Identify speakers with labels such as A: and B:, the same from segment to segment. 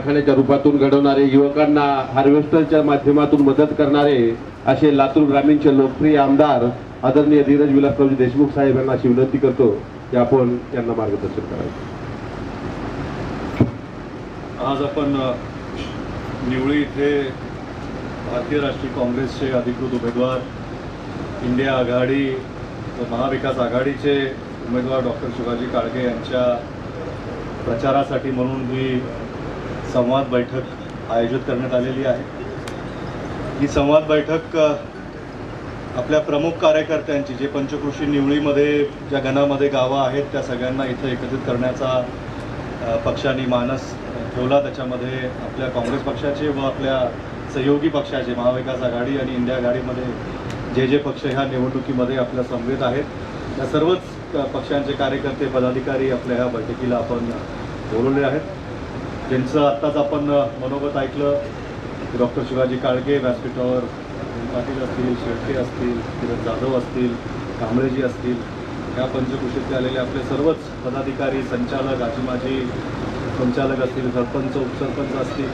A: कारखान्याच्या रूपातून घडवणारे युवकांना हार्वेस्टरच्या माध्यमातून मदत करणारे असे लातूर ग्रामीणचे लोकप्रिय आमदार आदरणीय धीरज विलासरावजी देशमुख साहेब यांना अशी विनंती करतो की आपण त्यांना मार्गदर्शन करावे.
B: आज आपण निवळी इथे भारतीय राष्ट्रीय काँग्रेसचे अधिकृत उमेदवार इंडिया आघाडी व महाविकास आघाडीचे उमेदवार डॉक्टर शिवाजी काळगे यांच्या प्रचारासाठी म्हणून ही संवाद बैठक आयोजित करण्यात आलेली आहे. ही संवाद बैठक आपल्या प्रमुख कार्यकर्त्यांची जे पंचकृषी निवळीमध्ये ज्या गणामध्ये गावं आहेत त्या सगळ्यांना इथं एकत्रित करण्याचा पक्षाने मानस ठेवला. त्याच्यामध्ये आपल्या काँग्रेस पक्षाचे व आपल्या सहयोगी पक्षाचे महाविकास आघाडी आणि इंडिया आघाडीमध्ये जे जे पक्ष ह्या निवडणुकीमध्ये आपल्या समवेत आहेत. त्या सर्वच पक्षांचे कार्यकर्ते पदाधिकारी आपल्या ह्या बैठकीला आपण बोलवले आहेत. ज्यांचं आत्ताच आपण मनोगत ऐकलं डॉक्टर शिवाजी काळगे व्यासपीठावर पाटील असतील शेळके असतील किरण जाधव असतील कांबळेजी असतील ह्या पंचकृषीतले आलेले आपले सर्वच पदाधिकारी संचालक आजीमाजी संचालक असतील सरपंच उपसरपंच असतील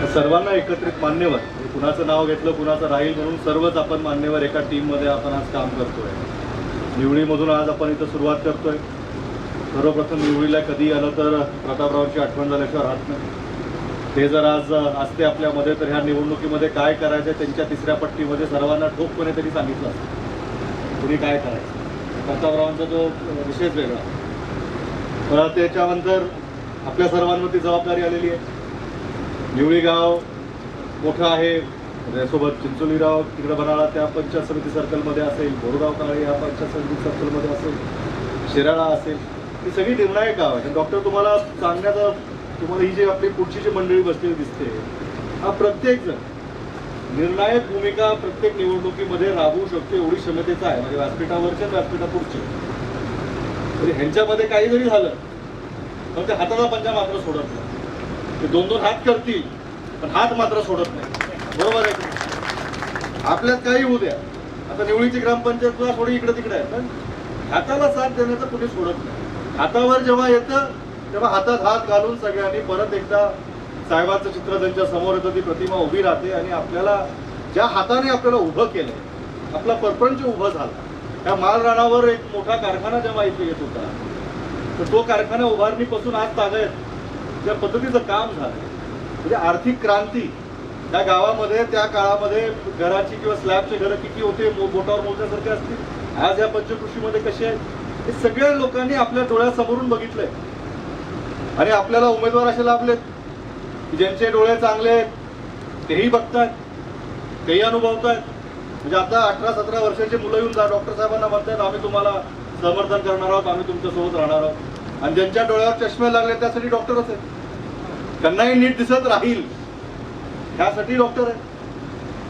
B: या सर्वांना एकत्रित मान्यवर. कुणाचं नाव घेतलं कुणाचं राहील म्हणून सर्वच आपण मान्यवर एका टीममध्ये आपण आज काम करतोय. निवडीमधून आज आपण इथं सुरुवात करतोय. सर्वप्रथम निवडीला कधी आलं तर प्रतापरावांची आठवण झाल्याशिवाय राहत नाही. ते जर आज असते आपल्यामध्ये तर ह्या निवडणुकीमध्ये काय करायचं त्यांच्या तिसऱ्या पट्टीमध्ये सर्वांना ठोकपणे त्यांनी सांगितलं असतं. कुणी काय करायचं? प्रतापरावांचा जो विशेष वेगळा. परत त्याच्यानंतर आपल्या सर्वांवरती जबाबदारी आलेली आहे. निवळी गाव मोठं आहे. त्यासोबत चिंचोलीराव तिकडे बनाळा त्या पंचायत समिती सर्कलमध्ये असेल बोरगाव काळे या पंचायत समिती सर्कलमध्ये असेल शिराळा असेल. ही सगळी निर्णायक गाव आहे डॉक्टर तुम्हाला सांगण्याचा तुम्हाला ही जी आपली पुढची जी मंडळी बसलेली दिसते हा प्रत्येक जण निर्णायक भूमिका प्रत्येक निवडणुकीमध्ये राबवू शकतो एवढी क्षमतेचा आहे. म्हणजे व्यासपीठावरच्या व्यासपीठापुढचे. तरी ह्यांच्यामध्ये काही जरी झालं पण ते हाताचा पंजा मात्र सोडत नाही. ते दोन दोन हात करतील पण हात मात्र सोडत नाही. बरोबर आहे आपल्यात काही होऊ द्या. आता निवळीची ग्रामपंचायत सुद्धा थोडी इकडे तिकडे आहे पण हाताला साथ देण्याचं कुणी सोडत नाही. हातावर जेव्हा येतं तेव्हा हातात हात घालून सगळ्यांनी परत एकदा साहेबांचं चित्र त्यांच्यासमोर येतं ती प्रतिमा उभी राहते आणि आपल्याला ज्या हाताने आपल्याला उभं केलंय आपला परपंच उभं झाला. त्या मालरानावर एक मोठा कारखाना जेव्हा इथे येत होता तर तो कारखाना उभारणीपासून आज तागायत ज्या पद्धतीचं काम झालं म्हणजे आर्थिक क्रांती त्या गावामध्ये त्या काळामध्ये घराची किंवा स्लॅबचे घरं किती होते मो- बोटावर मोजण्यासारखे असतील? आज या पंचकृषीमध्ये कसे आहेत? हे सगळ्या लोकांनी आपल्या डोळ्यासमोरून बघितलंय. आणि आपल्याला उमेदवार असे लाभलेत. ज्यांचे डोळे चांगले आहेत तेही बघतायत तेही अनुभवतायत. म्हणजे आता अठरा सतरा वर्षाची मुलं येऊन जा डॉक्टर साहेबांना म्हणतात आम्ही तुम्हाला समर्थन करणार आहोत आम्ही तुमच्यासोबत राहणार आहोत. आणि ज्यांच्या डोळ्यावर चष्मे लागले त्यासाठी डॉक्टरच आहेत त्यांनाही नीट दिसत राहील. ह्यासाठी डॉक्टर आहे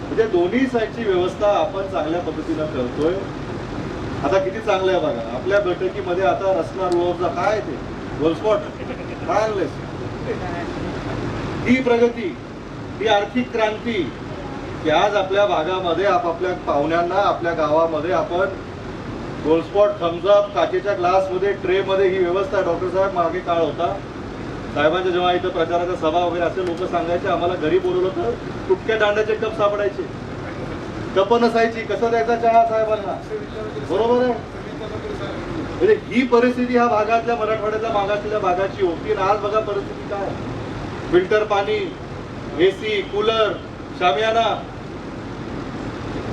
B: म्हणजे दोन्ही साईडची व्यवस्था आपण चांगल्या पद्धतीनं करतोय. आता किती चांगलं आहे बघा. आपल्या बैठकीमध्ये आता रचना रोजचा काय आहे ते? गोलस्पॉट काय आणलंय? ही प्रगती ही आर्थिक क्रांती की आज आपल्या भागामध्ये आपापल्या पाहुण्यांना आपल्या गावामध्ये आपण गोलस्पॉट थम्सअप काचेच्या ग्लासमध्ये ट्रेमध्ये ही व्यवस्था डॉक्टर साहेब मागे काळ होता. साहेबांच्या जेव्हा इथं प्रचाराच्या सभा वगैरे असे लोक सांगायचे आम्हाला घरी बोलवलं तर तुटक्या दांड्याचे कप सापडायचे. कप नसायची कसं द्यायचा चहा साहेबांना? बरोबर आहे? म्हणजे ही परिस्थिती ह्या भागातल्या मराठवाड्याच्या भागातल्या भागाची होती आणि आज बघा परिस्थिती काय? फिल्टर पाणी एसी कूलर शामियाना.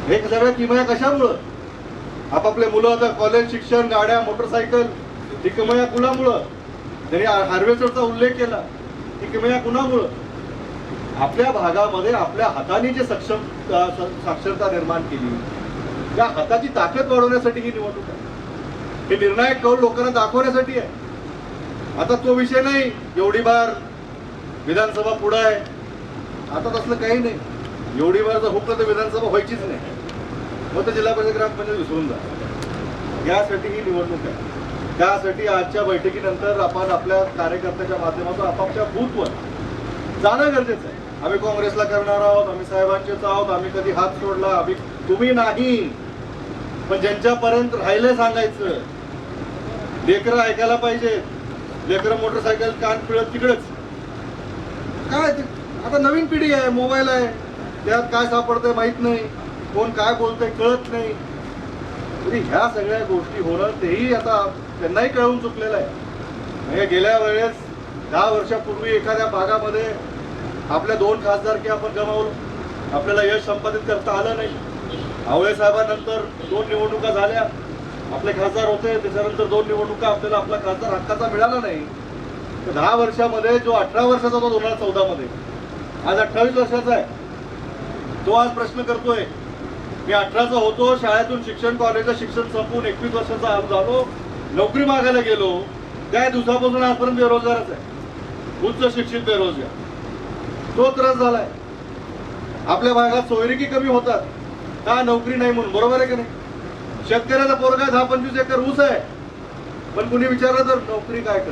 B: हे सगळ्या किमया कशामुळं? आपापले मुलं आता कॉलेज शिक्षण गाड्या मोटरसायकल ही किमया कुणामुळं? त्यांनी हार्वेस्टरचा उल्लेख केला. ही किमया कुणामुळं? आपल्या भागामध्ये आपल्या हाताने जे सक्षम स- साक्षरता निर्माण केली त्या हाताची ताकद वाढवण्यासाठी ही निवडणूक आहे. हे निर्णायक कौल लोकांना दाखवण्यासाठी आहे. आता तो विषय नाही एवढी बार विधानसभा पुढं आहे. आता तसलं काही नाही. एवढी बार जर हुकलं तर विधानसभा व्हायचीच नाही. मग तर जिल्हा परिषद ग्रामपंचायत विसरून जा यासाठी ही निवडणूक आहे. त्यासाठी आजच्या बैठकीनंतर आपण आपल्या कार्यकर्त्याच्या माध्यमातून आपापल्या बूथवर जाणं गरजेचं आहे. आम्ही काँग्रेसला करणार आहोत आम्ही साहेबांचेच आहोत आम्ही कधी हात सोडला आम्ही तुम्ही नाही. पण ज्यांच्यापर्यंत राहिलं सांगायचं लेकरं ऐकायला पाहिजे. लेकरं मोटरसायकल कान पिळत तिकडच. काय ते? आता नवीन पिढी आहे मोबाईल आहे. त्यात काय सापडतंय माहीत नाही. कोण काय बोलतंय कळत नाही. तरी ह्या सगळ्या गोष्टी होणं तेही आता त्यांनाही कळून चुकलेलं आहे. म्हणजे गेल्या वेळेस दहा वर्षापूर्वी एखाद्या भागामध्ये आपल्या दोन खासदार की आपण गमावलो. आपल्याला यश संपादित करता आलं नाही. आवळे साहेबांनंतर दोन निवडणुका झाल्या. आपले खासदार होते त्याच्यानंतर दोन निवडणुका आपल्याला आपला खासदार हक्काचा मिळाला नाही. तर दहा वर्षामध्ये जो अठरा वर्षाचा होता दोन हजार चौदामध्ये. आज अठ्ठावीस वर्षाचा आहे. तो आज प्रश्न करतोय मी अठराचा होतो शाळेतून शिक्षण कॉलेजचं शिक्षण संपून एकवीस वर्षाचा आज झालो. नोकरी मागायला गेलो. त्या दिवसापासून आजपर्यंत बेरोजगारच आहे. उच्च शिक्षित बेरोजगार. तो त्रास झालाय. आपल्या भागात सोयरिकी कमी होतात. का नोकरी नाही म्हणून? बरोबर आहे का नाही? शेतकऱ्याचा पोरगा दहा पंचवीस एकर ऊस आहे. पण कुणी विचारलं तर नोकरी काय कर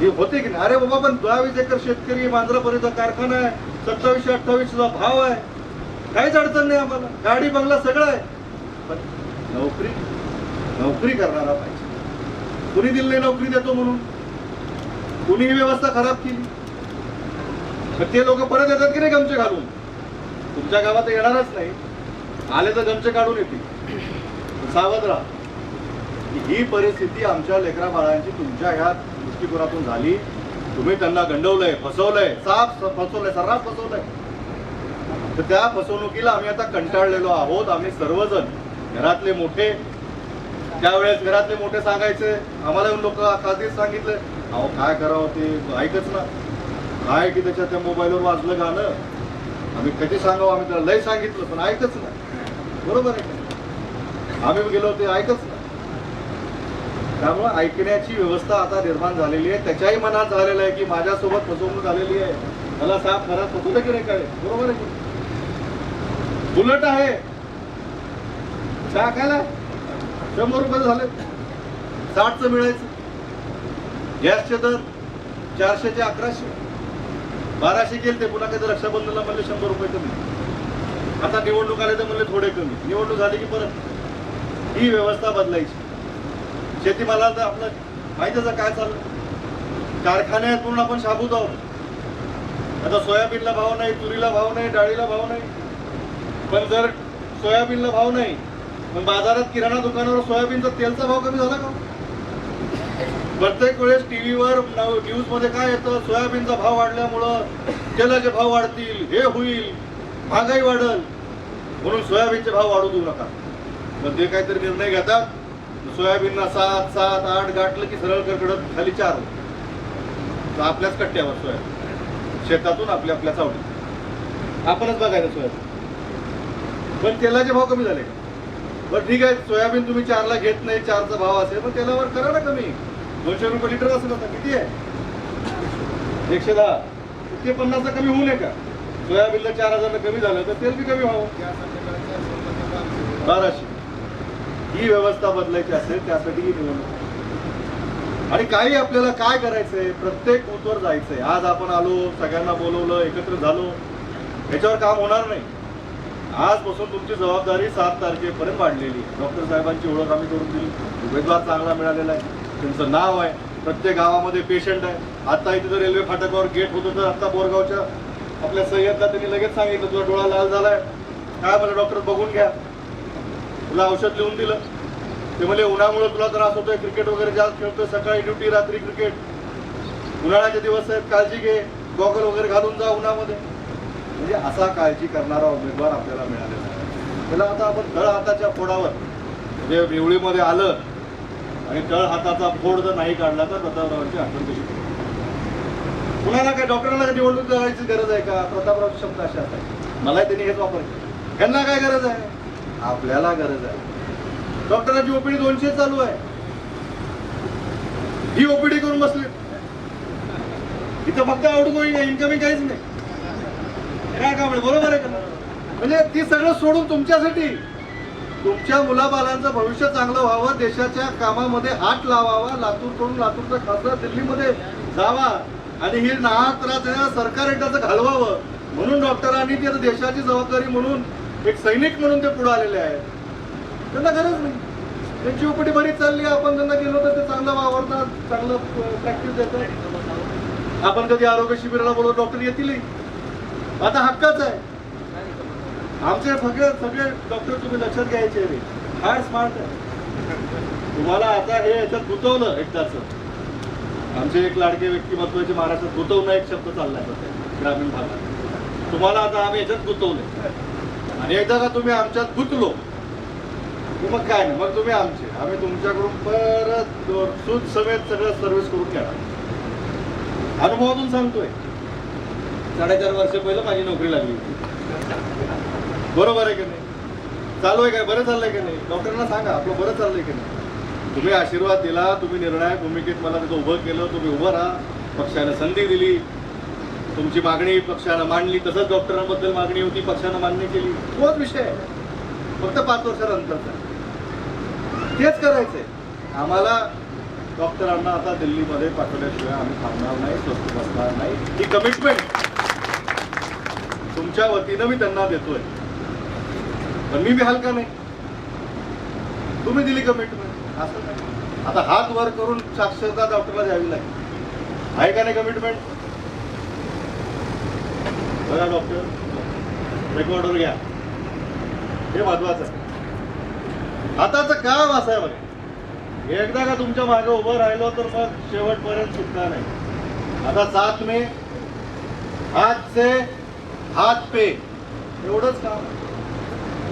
B: हे होते की नाही? अरे बाबा पण दहा वीस एकर शेतकरी मांजरापर्यंत कारखाना आहे. सत्तावीसशे अठ्ठावीसचा भाव आहे. काहीच अडचण नाही आम्हाला. गाडी बंगला सगळं आहे. पण नोकरी नोकरी करणारा पाहिजे. कुणी दिली नोकरी देतो म्हणून? कुणी ही व्यवस्था खराब केली? मग ते लोक परत येतात की नाही गमचे घालून? तुमच्या गावात येणारच नाही. आले तर गमचे काढून येतील. सावध राहा. ही परिस्थिती आमच्या लेकरा बाळांची तुमच्या ह्या दृष्टिकोनातून झाली. तुम्ही त्यांना गंडवलंय फसवलंय साफ स- फसवलंय सर्रास फसवलंय. तर त्या फसवणुकीला आम्ही आता कंटाळलेलो आहोत. आम्ही सर्वजण घरातले मोठे. त्यावेळेस घरातले मोठे सांगायचे. आम्हाला येऊन लोक खाजगीत सांगितलं. अहो काय करावं ते? ऐकच ना. काय की त्याच्या त्या मोबाईलवर वाजलं गाणं? आम्ही कधी सांगावं? आम्ही त्याला लय सांगितलं पण ऐकच ना बरोबर आहे का आम्ही गेलो ते ऐकच ना त्यामुळे ऐकण्याची व्यवस्था आता निर्माण झालेली आहे. त्याच्याही मनात झालेलं आहे की माझ्यासोबत फसवणूक झालेली आहे. मला साफ खरा फसवलं की नाही काय? बरोबर आहे की? आहे. टाकायला शंभर रुपये झाले. साठचं मिळायचं. गॅसचे दर चारशे ते अकराशे. बाराशे गेले ते पुन्हा कधी रक्षाबंधनला म्हणले शंभर रुपये कमी. आता निवडणूक आले तर म्हणले थोडे कमी. निवडणूक झाली की परत ही व्यवस्था बदलायची. शेतीमाला तर आपलं माहितीच काय चाललं? कारखान्यात म्हणून आपण शाबूत आहोत. आता सोयाबीनला भाव नाही तुरीला भाव नाही डाळीला भाव नाही. पण जर सोयाबीनला भाव नाही पण बाजारात किराणा दुकानावर सोयाबीनचा तेलचा भाव कमी झाला का? प्रत्येक वेळेस टी व्हीवर न्यूजमध्ये काय येतं? सोयाबीनचा भाव वाढल्यामुळं तेलाचे भाव वाढतील हे होईल महागाई वाढल. म्हणून सोयाबीनचे भाव वाढू देऊ नका. मग ते काहीतरी निर्णय घेतात. सोयाबीनला सात सात आठ गाठलं की सरळ कडकडत खाली चार. तर आपल्याच कट्ट्यावर सोयाबीन. शेतातून आपल्या आपल्या चावडीत आपणच बघायचं सोयाबीन. पण तेलाचे भाव कमी झाले. का बरं ठीक आहे सोयाबीन तुम्ही चारला घेत नाही चारचा भाव असेल पण तेलावर करा ना कमी. दोनशे रुपये लिटर असेल आता किती आहे? एकशे दहा. ते पन्नासचा कमी होऊ नये का? सोयाबीनला चार हजार कमी झालं तर तेल बी कमी व्हावं. बाराशे. ही व्यवस्था बदलायची असेल त्यासाठी ही निवडणूक. आणि काही आपल्याला काय करायचंय? प्रत्येक बूथवर जायचंय. आज आपण आलो सगळ्यांना बोलवलं एकत्र झालो. याच्यावर काम होणार नाही. आजपासून तुमची जबाबदारी सात तारखेपर्यंत वाढलेली डॉक्टर साहेबांची ओळख आम्ही करून दिली. उमेदवार चांगला मिळालेला आहे. त्यांचं नाव आहे प्रत्येक गावामध्ये पेशंट आहे. आता इथं जर रेल्वे फाटकावर गेट होतं तर आता बोरगावच्या आपल्या सह्यातला त्यांनी लगेच सांगितलं तुझा डोळा लाल झालाय. काय मला डॉक्टर बघून घ्या. तुला औषध लिहून दिलं. ते म्हणजे उन्हामुळे तुला त्रास होतोय क्रिकेट वगैरे जास्त खेळतोय सकाळी ड्युटी रात्री क्रिकेट उन्हाळ्याचे दिवस आहेत काळजी घे गॉगल वगैरे घालून जा उन्हामध्ये. म्हणजे असा काळजी करणारा उमेदवार आपल्याला मिळालेला आहे. त्याला आता आपण तळ हाताच्या फोडावर म्हणजे निवळीमध्ये आलं आणि तळ हाताचा फोड जर नाही काढला तर प्रतापरावांची आठवण कशी कुणाला काय डॉक्टरांना निवडणूक करायची गरज आहे का? प्रतापराव शब्द अशा आहेत मलाही त्यांनी हेच वापरले. ह्यांना काय गरज आहे? आपल्याला गरज आहे. डॉक्टरांची ओपीडी दोनशे चालू आहे. ही ओपीडी करून बसली. इथं फक्त आउट गोईंग आहे इन्कमिंग काहीच नाही. काय का आहे? बरोबर आहे का? म्हणजे ती सगळं सोडून तुमच्यासाठी तुमच्या मुलाबालांचं भविष्य चांगलं व्हावं देशाच्या कामामध्ये हात लावावा लातूरकडून लातूरचा खासदार दिल्लीमध्ये जावा आणि ही नाहा त्रास सरकार एकदाचं घालवावं. म्हणून डॉक्टरांनी ती देशाची जबाबदारी म्हणून एक सैनिक म्हणून ते पुढे आलेले आहेत. त्यांना गरज नाही. त्यांची उपटी बरीच चालली आपण त्यांना गेलो तर ते चांगलं वावरतात चांगलं प्रॅक्टिस देतात. आपण कधी आरोग्य शिबिराला बोलवतो डॉक्टर येतील आता हक्काच आहे. आमचे सगळे सगळे डॉक्टर तुम्ही लक्षात घ्यायचे रे. फार स्मार्ट आहे. तुम्हाला आता हे याच्यात गुंतवलं एकदाच. आमचे एक लाडके व्यक्तिमत्वाचे महाराष्ट्रात गुतवणं एक शब्द चाललाय सध्या ग्रामीण भागात. तुम्हाला आता आम्ही याच्यात गुतवले आणि एकदा का तुम्ही आमच्यात गुतलो मग काय नाही मग तुम्ही आमचे. आम्ही तुमच्याकडून परत सूद समेत सगळं सर्व्हिस करून घेणार. अनुभवातून सांगतोय. साडेचार वर्ष पहिलं माझी नोकरी लागली होती. बरोबर आहे की नाही? चालू आहे काय? बरं चाललंय की नाही? डॉक्टरांना सांगा आपलं बरं चाललंय की नाही? तुम्ही आशीर्वाद दिला तुम्ही निर्णायक भूमिकेत मला तिथं उभं केलं तुम्ही उभं राहा पक्षानं संधी दिली. तुमची मागणी पक्षानं मांडली तसंच डॉक्टरांबद्दल मागणी होती पक्षानं मान्य केली. तोच विषय आहे. फक्त पाच वर्षानंतरचा तेच करायचंय. आम्हाला डॉक्टरांना आता दिल्लीमध्ये पाठवल्याशिवाय आम्ही थांबणार नाही स्वस्त बसणार नाही. ही कमिटमेंट तुमच्या वतीनं मी त्यांना देतोय. पण मी बी हलका नाही. तुम्ही दिली कमिटमेंट असं नाही. आता हात वर करून साक्षरता डॉक्टरला द्यावी लागेल. आहे का नाही कमिटमेंट बघा डॉक्टर रेकॉर्डवर घ्या. हे महत्वाचं आहे. आताचं काम असं आहे बघा. एकदा का तुमच्या मागे उभं राहिलो तर मग शेवटपर्यंत सुटणार नाही. आता सात मे हात से हात पे. एवढंच काम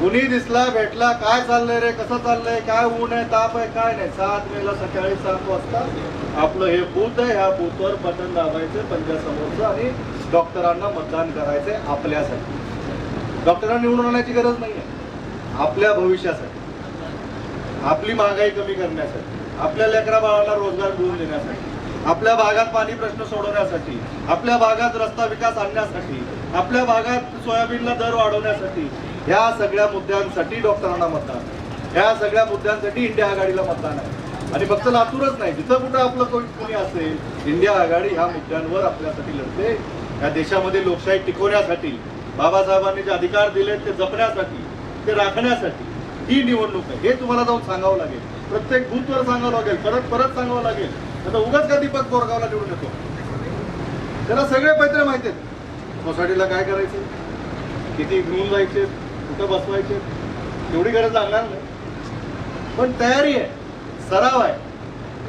B: कुणी दिसला भेटला काय चाललंय रे कसं चाललंय काय ऊन आहे ताप आहे काय नाही. सात मेला सकाळी सात वाजता आपलं हे बूथ आहे ह्या बूथवर बटन दाबायचं पंचासमोरचं आणि डॉक्टरांना मतदान करायचंय आपल्यासाठी. डॉक्टरांना निवडून आणायची गरज नाहीये. आपल्या भविष्यासाठी. आपली महागाई कमी करण्यासाठी. आपल्या लेकरा बाळांना रोजगार मिळवून देण्यासाठी. आपल्या भागात पाणी प्रश्न सोडवण्यासाठी. आपल्या भागात रस्ता विकास आणण्यासाठी. आपल्या भागात सोयाबीनला दर वाढवण्यासाठी. ह्या सगळ्या मुद्द्यांसाठी डॉक्टरांना मतदान आहे. ह्या सगळ्या मुद्द्यांसाठी इंडिया आघाडीला मतदान आहे. आणि फक्त लातूरच नाही जिथं कुठं आपलं कोणी कोणी असेल इंडिया आघाडी ह्या मुद्द्यांवर आपल्यासाठी लढते. या देशामध्ये लोकशाही टिकवण्यासाठी बाबासाहेबांनी जे अधिकार दिले ते जपण्यासाठी ते राखण्यासाठी ही निवडणूक आहे. हे तुम्हाला जाऊन सांगावं लागेल. प्रत्येक बूथवर सांगावं लागेल. परत परत सांगावं लागेल. आता उगाच का दीपक बोरगावला निवडून येतो? त्याला सगळे पैसे माहिती आहेत. सोसायटीला काय करायचं? किती घेऊन जायचे? फक्त बसवायचे. तेवढी गरज लागणार नाही. पण तयारी आहे. सराव आहे.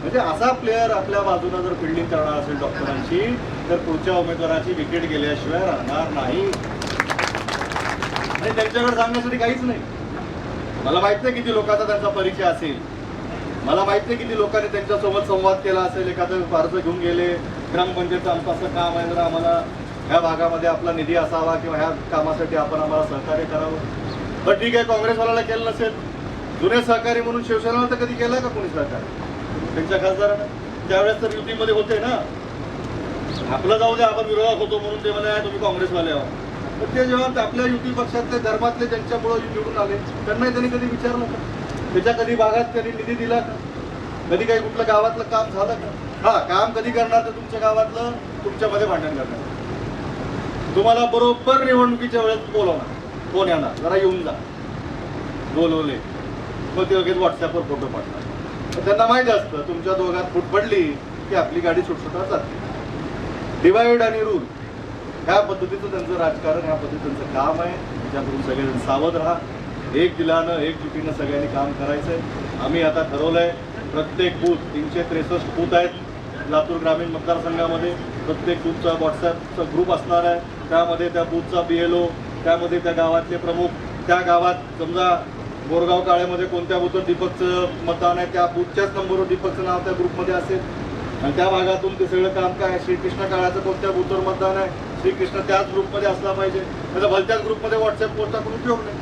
B: म्हणजे असा प्लेअर आपल्या बाजूला जर फिल्डिंग करणार असेल डॉक्टरांची तर पुढच्या उमेदवाराची विकेट गेल्याशिवाय राहणार नाही. आणि त्यांच्याकडे सांगण्यासाठी काहीच नाही. मला माहीत नाही किती लोकांचा त्यांचा परिचय असेल. मला माहीत नाही किती लोकांनी त्यांच्यासोबत संवाद केला असेल एखादं फारसं घेऊन गेले. ग्रामपंचायतचं आमचं असं काम आहे जर आम्हाला ह्या भागामध्ये आपला निधी असावा किंवा ह्या कामासाठी आपण आम्हाला सहकार्य करावं. तर ठीक आहे काँग्रेसवाल्याला केलं नसेल. जुने सहकारी म्हणून शिवसेनेला तर कधी केलं का कोणी सहकार त्यांच्या खासदारांना? त्यावेळेस तर युतीमध्ये होते ना. आपलं जाऊ दे आपण विरोधात होतो म्हणून ते म्हणे तुम्ही काँग्रेसवाले आहोत. पण ते जेव्हा आपल्या युती पक्षातले धर्मातले ज्यांच्यामुळे निवडून आले त्यांनाही त्यांनी कधी विचारलं का त्याच्या कधी भागात कधी निधी दिला का? कधी काही कुठलं गावातलं काम झालं का? हा काम कधी करणार तर तुमच्या गावातलं तुमच्यामध्ये भांडण करणार. तुम्हाला बरोबर निवडणुकीच्या वेळेस बोलवणार. कोण येणार जरा येऊन जा. बोलवले. मग ते लगेच व्हॉट्सअपवर फोटो पाठवणार तर त्यांना माहिती असतं तुमच्या दोघात फूट पडली की आपली गाडी सुटसुटा जाते डिवाइड आणि रूल ह्या पद्धतीचं त्यांचं राजकारण ह्या पद्धतीचं काम आहे. त्याच्याकडून सगळेजण सावध राहा. एक दिलानं एक जुटीनं सगळ्यांनी काम करायचं आहे आम्ही आता ठरवलं आहे प्रत्येक बूथ तीनशे त्रेसष्ट बूथ आहेत. लातूर ग्रामीण मतदारसंघामध्ये प्रत्येक बूथचा व्हॉट्सअपचा ग्रुप असणार आहे. त्यामध्ये त्या बूथचा बी एल ओ त्यामध्ये त्या गावातले प्रमुख त्या गावात समजा बोरगाव काळेमध्ये कोणत्या बूथवर दीपकचं मतदान आहे त्या बूथच्याच नंबरवर दीपकचं नाव त्या ग्रुपमध्ये असेल. आणि त्या भागातून ते सगळं काम काय आहे? श्रीकृष्ण काळाचं कोणत्या बूथवर मतदान आहे? श्रीकृष्ण त्याच ग्रुपमध्ये असला पाहिजे. त्याचा भलत्याच ग्रुपमध्ये व्हॉट्सअप पोस्ट टाकून उपयोग नाही.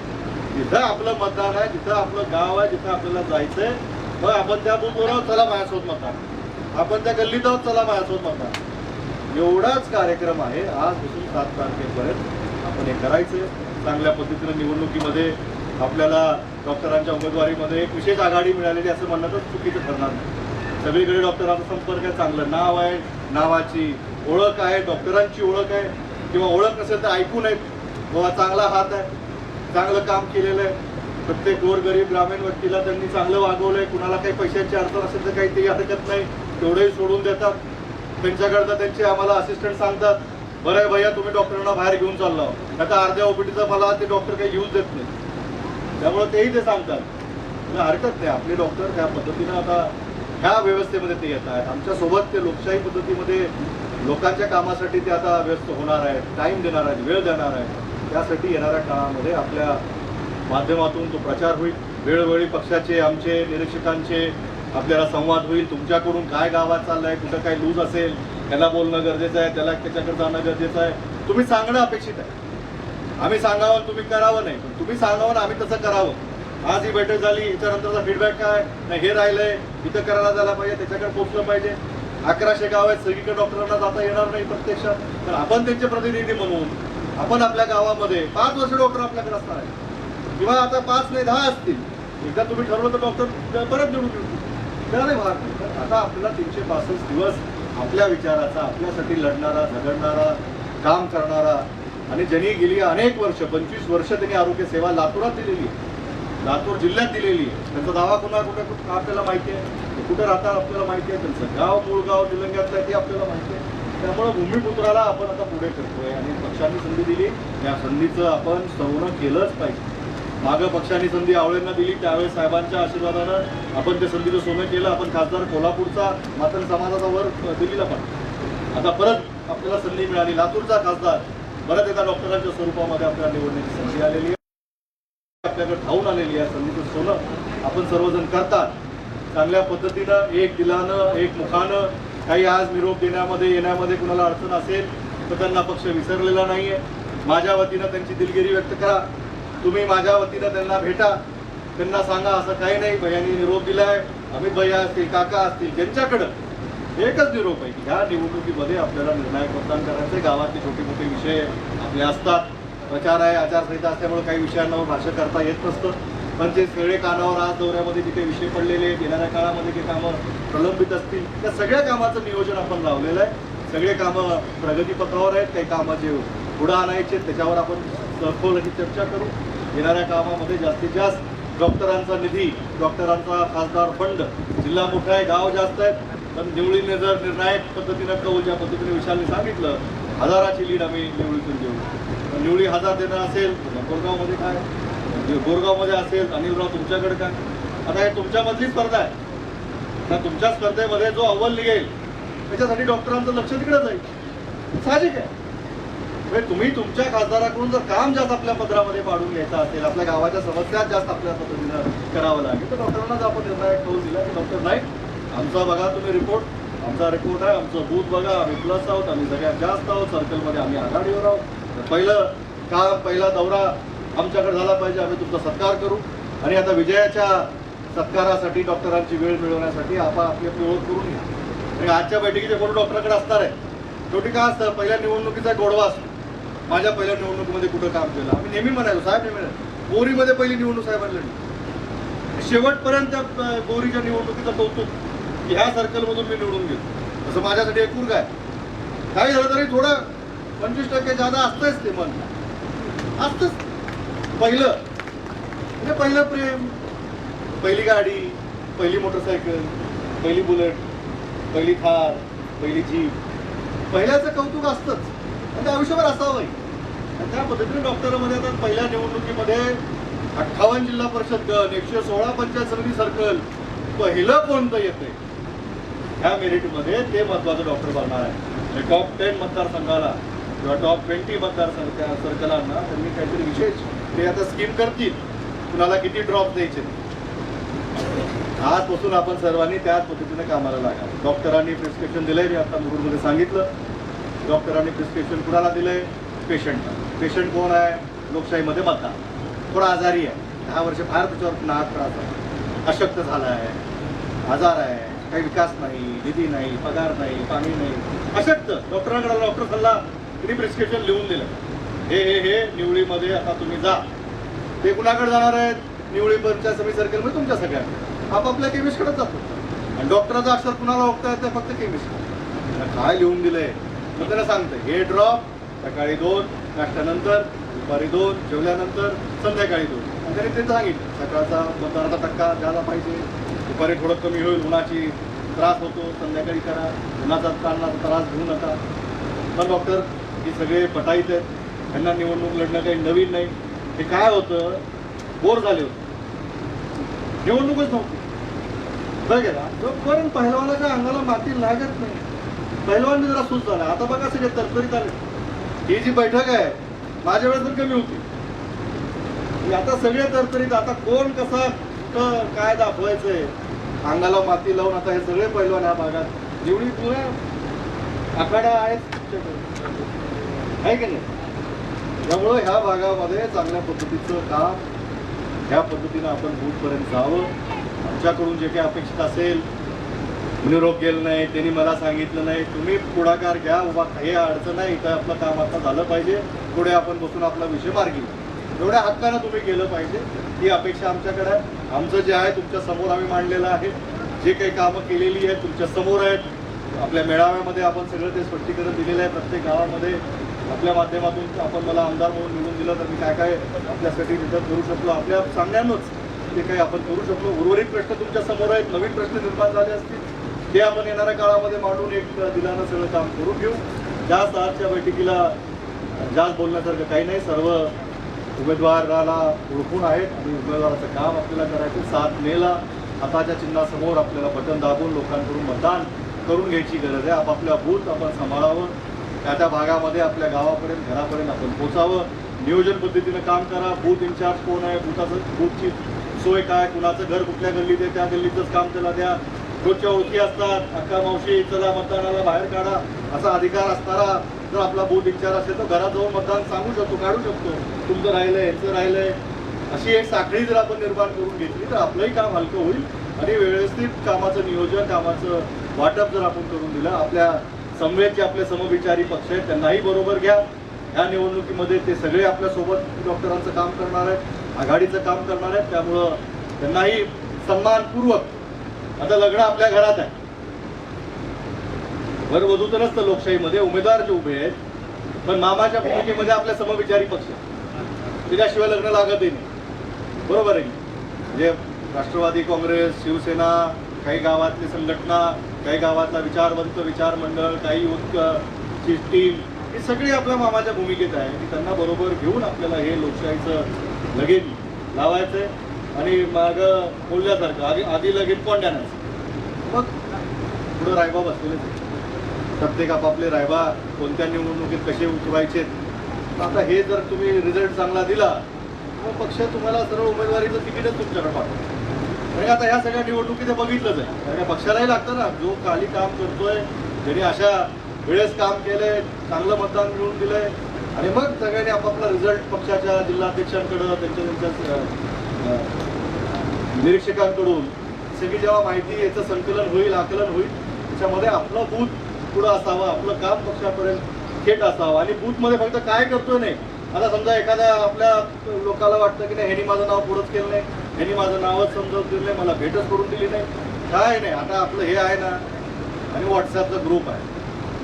B: जिथं आपलं मतदान आहे जिथं आपलं गाव आहे जिथं आपल्याला जायचंय मग आपण त्या बूथवर आहोत, चला माझ्यासोबत मतदान. आपण त्या गल्लीत आहोत चला माझ्यासोबत मतदान. एवढाच कार्यक्रम आहे आजपासून सात तारखेपर्यंत. आपण हे करायचं. चांगल्या पद्धतीनं निवडणुकीमध्ये आपल्याला डॉक्टरांच्या उमेदवारीमध्ये एक विशेष आघाडी मिळालेली असं म्हणणं तर चुकीचं ठरणार नाही. सगळीकडे डॉक्टरांचा संपर्क आहे चांगलं नाव आहे नावाची ओळख आहे डॉक्टरांची ओळख आहे किंवा ओळख नसेल तर ऐकून आहेत बाबा चांगला हात आहे चांगलं काम केलेलं आहे. प्रत्येक गोरगरीब ग्रामीण व्यक्तीला त्यांनी चांगलं वागवलंय कुणाला काही पैशांची अडचण असेल तर काही ते हरकत नाही तेवढंही सोडून देतात. त्यांच्याकडनं त्यांचे आम्हाला असिस्टंट सांगतात. बरं आहे भैया तुम्ही डॉक्टरांना बाहेर घेऊन चाललं. आता अर्ध्या ओपीटीचा मला ते डॉक्टर काही यूज देत नाही. त्यामुळे तेही ते सांगतात. हरकत नाही आपले डॉक्टर त्या पद्धतीनं आता ह्या व्यवस्थेमध्ये ते येत आहेत. आमच्यासोबत ते लोकशाही पद्धतीमध्ये लोकांच्या कामासाठी ते आता व्यस्त होणार आहेत टाईम देणार आहेत वेळ देणार आहेत. त्यासाठी येणाऱ्या काळामध्ये आपल्या माध्यमातून तो प्रचार होईल. वेळोवेळी पक्षाचे आमचे निरीक्षकांचे आपल्याला संवाद होईल. तुमच्याकडून काय गावात चाललं आहे कुठं काय लूज असेल त्याला बोलणं गरजेचं आहे त्याला त्याच्याकडे जाणं गरजेचं आहे. तुम्ही सांगणं अपेक्षित आहे. आम्ही सांगावं तुम्ही करावं नाही. पण तुम्ही सांगावं ना आम्ही तसं करावं. आज ही बैठक झाली याच्यानंतरचा फीडबॅक काय? नाही हे राहिलंय. इथं करायला झाला पाहिजे त्याच्याकडे पोचलं पाहिजे. अकराशे गाव आहेत सगळीकडे डॉक्टरांना जाता येणार नाही प्रत्यक्षात तर आपण त्यांचे प्रतिनिधी म्हणून आपण आपल्या गावामध्ये पाच वर्ष डॉक्टर आपल्याकडे असणार आहे किंवा आता पाच नाही दहा असतील. एकदा तुम्ही ठरवलं तर डॉक्टर परत निवडून येऊ त्याला नाही भाग आता आपल्याला तीनशे पासष्ट दिवस आपल्या विचाराचा आपल्यासाठी लढणारा झगडणारा काम करणारा. आणि ज्यांनी गेली अनेक वर्ष पंचवीस वर्ष त्यांनी आरोग्य सेवा लातूरात दिलेली आहे. लातूर जिल्ह्यात दिलेली आहे. त्यांचा दावा कुणा कुठे कुठं आपल्याला माहिती आहे? ते कुठे राहतात आपल्याला माहिती आहे? त्यांचं गाव मूळ गाव निलंग्यातलं आहे ते आपल्याला माहिती आहे. त्यामुळे भूमिपुत्राला आपण आता पुढे करतोय. आणि पक्षांनी संधी दिली. त्या संधीचं आपण सवनं केलंच पाहिजे. मागं पक्षाने संधी आवळेंना दिली त्यावेळेस साहेबांच्या आशीर्वादानं आपण त्या संधीचं सोनं केलं. आपण खासदार कोल्हापूरचा मातन समाजाचा वर दिल्लीला पण. आता परत आपल्याला संधी मिळाली. लातूरचा खासदार परत एका डॉक्टरांच्या स्वरूपामध्ये आपल्याला निवडण्याची संधी आलेली आहे. आपल्याकडे धावून आलेली आहे संधीचं सोनं आपण सर्वजण करतात. चांगल्या पद्धतीनं एक दिलानं एक मुखानं काही आज निरोप देण्यामध्ये येण्यामध्ये कुणाला अडचण असेल तर त्यांना पक्ष विसरलेला नाही आहे माझ्या वतीनं त्यांची दिलगिरी व्यक्त करा. तुम्ही माझ्या वतीनं त्यांना भेटा. त्यांना सांगा असं काही नाही भैयानी निरोप दिलाय. अमित भैया असतील काका असतील त्यांच्याकडं एकच निरोप आहे की ह्या निवडणुकीमध्ये आपल्याला निर्णायक मतदान करायचे गावातले छोटे मोठे विषय आपले असतात. प्रचार आहे आचारसंहिता असल्यामुळे काही विषयांवर हो भाष्य करता येत नसतं. पण जे सगळे कानावर आज दौऱ्यामध्ये जिथे विषय पडलेले आहेत, येणाऱ्या काळामध्ये जे कामं प्रलंबित असतील. त्या सगळ्या कामाचं नियोजन आपण लावलेलं आहे. सगळे कामं प्रगतीपथावर आहेत काही कामं जे पुढं आणायचे त्याच्यावर आपण सखोल ही चर्चा करू. येणाऱ्या कामामध्ये जास्तीत जास्त डॉक्टरांचा निधी डॉक्टरांचा खासदार फंड जिल्हा मोठा आहे गाव जास्त आहेत. पण निवडीने जर निर्णायक पद्धतीनं कौल ज्या पद्धतीने विशालने सांगितलं हजाराची लीड आम्ही निवडीतून देऊ निवडी हजार देणं असेल तर कोरगावमध्ये काय? म्हणजे गोरगावमध्ये असेल अनिलराव तुमच्याकडे काय? आता हे तुमच्यामधली स्पर्धा आहे. आता तुमच्या स्पर्धेमध्ये जो अव्वल निघेल त्याच्यासाठी डॉक्टरांचं लक्ष तिकडे जाईल. साहजिक आहे. म्हणजे तुम्ही तुमच्या खासदाराकडून जर काम जास्त आपल्या पत्रामध्ये पाडून घ्यायचं असेल आपल्या गावाच्या समस्या जास्त आपल्या पद्धतीनं करावं लागेल तर डॉक्टरांनाच आपण निर्णायक कौल दिला की डॉक्टर नाही आमचा बघा तुम्ही रिपोर्ट आमचा रिपोर्ट आहे आमचं बूथ बघा आम्ही प्लस आहोत आम्ही सगळ्यात जास्त आहोत सर्कलमध्ये आम्ही आघाडीवर आहोत. तर पहिलं का पहिला दौरा आमच्याकडे झाला पाहिजे आम्ही तुमचा सत्कार करू. आणि आता विजयाच्या सत्कारासाठी डॉक्टरांची वेळ मिळवण्यासाठी आपण आपली आपली ओळख करून घ्या. आणि आजच्या बैठकीचे कोण डॉक्टरकडे असणार आहे? शेवटी काय असतं पहिल्या निवडणुकीचा गोडवा असतो. माझ्या पहिल्या निवडणुकीमध्ये कुठं काम केलं? आम्ही नेहमी म्हणायचो साहेब नेहमी म्हणायचो. बोरीमध्ये पहिली निवडणूक साहेबांनी शेवटपर्यंत गोरीच्या बोरीच्या निवडणुकीचं कौतुक की ह्या सर्कलमधून मी निवडून गेलो. तसं माझ्यासाठी एक कुर्ग आहे. काही झालं तरी थोडं पंचवीस टक्के जादा असतंच ते मन. असतंच. पहिलं. म्हणजे पहिलं प्रेम पहिली गाडी पहिली मोटरसायकल पहिली बुलेट पहिली थार पहिली जीप. पहिल्याचं कौतुक असतंच. ते आयुष्यभर असावं त्या पद्धतीने डॉक्टरमध्ये आता पहिल्या निवडणुकीमध्ये अठ्ठावन्न जिल्हा परिषद गण एकशे सोळा पंचायत समिती सर्कल पहिलं कोणतं येते ह्या मेरिटमध्ये ते महत्वाचं डॉक्टर बनणार आहे. टॉप टेन मतदारसंघाला किंवा टॉप ट्वेंटी मतदारसंघ त्या सर्कलांना त्यांनी काहीतरी विशेष ते आता स्कीम करतील. कुणाला किती ड्रॉप द्यायचे? आजपासून आपण सर्वांनी त्याच पद्धतीने कामाला लागा डॉक्टरांनी प्रिस्क्रिप्शन दिलंय मी आता मुरुडमध्ये सांगितलं. डॉक्टरांनी प्रिस्क्रिप्शन कुणाला दिलंय? पेशंटला पेशंट कोण आहे? लोकशाहीमध्ये मतदार थोडा आजारी आहे. दहा वर्ष फार त्याच्यावर नाक त्रास आहे अशक्त झाला आहे. आजार आहे. काही विकास नाही निधी नाही पगार नाही पाणी नाही. अशक्त. डॉक्टरांकडे डॉक्टर सल्ला. तिने प्रिस्क्रिप्शन लिहून दिलं. हे हे हे निवडीमध्ये आता तुम्ही जा. ते कुणाकडे जाणार आहेत? निवळी पंचायत समिती सर्कलमध्ये तुमच्या सगळ्यांकडे. आपापल्या केमिस्टकडे जातो. आणि डॉक्टरचं अक्षर कुणाला ओळखता येतं फक्त केमिस्ट काय लिहून दिलंय? मग त्याला सांगतंय हे ड्रॉप सकाळी दोन नाश्त्यानंतर दुपारी दोन जेवल्यानंतर संध्याकाळी दोन. आणि त्याने ते सांगितलं सकाळचा मतदानाचा टक्का द्यायला पाहिजे. दुपारी थोडं कमी होईल उन्हाची त्रास होतो संध्याकाळी करा. उन्हाचा ताणाचा त्रास घेऊ नका. पण डॉक्टर हे सगळे पटाईत आहेत. त्यांना निवडणूक लढणं काही नवीन नाही. हे काय होतं? बोर झाले होते. निवडणूकच नव्हती. बघा जोपर्यंत पहिलवानाच्या अंगाला माती लागत नाही पहिलवान जरा सुस्त झाला. आता बघा सगळे तरतरीत आले ही जी बैठक आहे माझ्या वेळेस तर कमी होती. आता सगळे तरतरीत आता कोण कसा काय दाखवायचंय? अंगाला माती लावून आता हे सगळे पैलवान ह्या भागात. जेवढी तुला आखाडा आहेत. आहे की नाही? त्यामुळं ह्या भागामध्ये चांगल्या पद्धतीचं काम ह्या पद्धतीनं आपण बूथपर्यंत जावं. आमच्याकडून जे काही अपेक्षित असेल निरोप गेलं नाही त्यांनी मला सांगितलं नाही. तुम्ही पुढाकार घ्या उभा हे अडचण आहे इथं आपलं काम आता झालं पाहिजे. पुढे आपण बसून आपला विषय मार्गी एवढ्या हक्कानं तुम्ही केलं पाहिजे. ही अपेक्षा आमच्याकडे आहे. आमचं जे आहे तुमच्यासमोर आम्ही मांडलेलं आहे. जे काही कामं केलेली आहेत तुमच्यासमोर आहेत. आपल्या मेळाव्यामध्ये आपण सगळं ते स्पष्टीकरण दिलेलं आहे. प्रत्येक गावामध्ये आपल्या माध्यमातून आपण मला आमदार म्हणून निवडून दिलं तर मी काय काय आपल्यासाठी तिथं करू शकलो? आपल्या सांगण्यानंच ते काही आपण करू शकलो. उर्वरित प्रश्न तुमच्यासमोर आहेत. नवीन प्रश्न निर्माण झाले असतील. ते आपण येणाऱ्या काळामध्ये मांडून एक दिलानं सगळं काम करून घेऊ. जास्त आजच्या बैठकीला जास्त बोलण्यासारखं काही नाही सर्व उमेदवाराला ओळखून आहेत आणि उमेदवाराचं काम आपल्याला करायचं. सात मेला हाताच्या चिन्हासमोर आपल्याला बटन दाबून लोकांकडून मतदान करून घ्यायची गरज आहे. आपापल्या बूथ आपण सांभाळावं. त्या त्या भागामध्ये आपल्या गावापर्यंत घरापर्यंत आपण पोचावं. नियोजन पद्धतीनं काम करा. बूथ इन्चार्ज कोण आहे? बुथाचं बूथची सोय काय? कुणाचं घर कुठल्या गल्लीत आहे? त्या गल्लीतच काम त्याला द्या. रोजच्या ओळखी असतात. अक्का मावशी चला मतदानाला बाहेर काढा. असा अधिकार असणारा जर आपला बूथ विचार असेल तर घरात जाऊन मतदान सांगू शकतो काढू शकतो. तुमचं राहिलंय यांचं राहिलंय. अशी एक साखळी जर आपण निर्माण करून घेतली तर आपलंही काम हलकं होईल आणि व्यवस्थित कामाचं नियोजन कामाचं वाटप जर आपण करून दिलं आपल्या समवेत जे आपले समविचारी पक्ष आहेत त्यांनाही बरोबर घ्या. ह्या निवडणुकीमध्ये ते सगळे आपल्यासोबत डॉक्टरांचं काम करणार आहेत आघाडीचं काम करणार आहेत. त्यामुळं त्यांनाही सन्मानपूर्वक आता लग्न आपल्या घरात आहे. वरवधू तर नसतं लोकशाहीमध्ये उमेदवार जे उभे आहेत. पण मामाच्या भूमिकेमध्ये आपल्या समविचारी पक्ष. त्याच्याशिवाय लग्न लागतही नाही. बरोबर आहे म्हणजे राष्ट्रवादी काँग्रेस शिवसेना काही गावातली संघटना काही गावातला विचारवंत विचार मंडळ काही युथ ची टीम सगळी आपल्या मामाच्या भूमिकेत आहे. की त्यांना बरोबर घेऊन आपल्याला हे लोकशाहीचं लगेच लावायचं आहे आणि माग बोलल्यासारखं आधी आधी लगीन कोंड्यानं मग? पुढं रायबा बसलेलेच आहे. प्रत्येक आपापले रायबा कोणत्या निवडणुकीत कसे उतरायचे आता हे जर तुम्ही रिझल्ट चांगला दिला मग पक्ष तुम्हाला सर्व उमेदवारीचं तिकीटच तुमच्याकडे पाठवतो. म्हणजे आता ह्या सगळ्या निवडणुकीत बघितलंच आहे. कारण पक्षालाही लागतं ना. जो खाली काम करतोय ज्यांनी अशा वेळेस काम केलंय चांगलं मतदान मिळवून दिलंय. आणि मग सगळ्यांनी आपापला रिझल्ट पक्षाच्या जिल्हाध्यक्षांकडं त्यांच्या त्यांच्या निरीक्षकांकडून. सगळी जेव्हा माहिती याचं संकलन होईल आकलन होईल त्याच्यामध्ये आपलं बूथ पुढं असावं आपलं काम पक्षापर्यंत थेट असावं. आणि बूथमध्ये फक्त काय करतोय नाही. आता समजा एखाद्या आपल्या लोकाला वाटतं की नाही ह्यानी माझं नाव पुढंच केलं नाही. ह्यांनी माझं नावच समजावून दिलं नाही. मला भेटच करून दिली नाही. काय नाही. आता आपलं हे आहे ना. आणि व्हॉट्सअपचा ग्रुप आहे.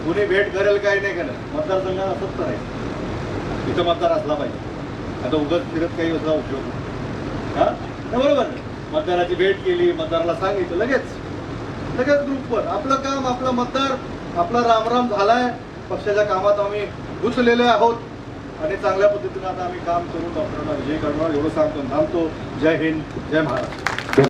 B: कुणी भेट करेल काय नाही का नाही मतदारसंघात असंच करायचं. इथं मतदार असला पाहिजे. आता उगाच फिरत काही असा उपयोग हां? नाही, बरोबर. मतदाराची भेट केली मतदाराला सांगितलं लगेच. लगेच ग्रुपवर. आपलं काम आपला मतदार आपला रामराम झालाय. पक्षाच्या कामात आम्ही घुसलेले आहोत. आणि चांगल्या पद्धतीनं आता आम्ही काम करून डॉक्टरांना विजय करणार एवढं सांगतो थांबतो. जय हिंद जय महाराष्ट्र.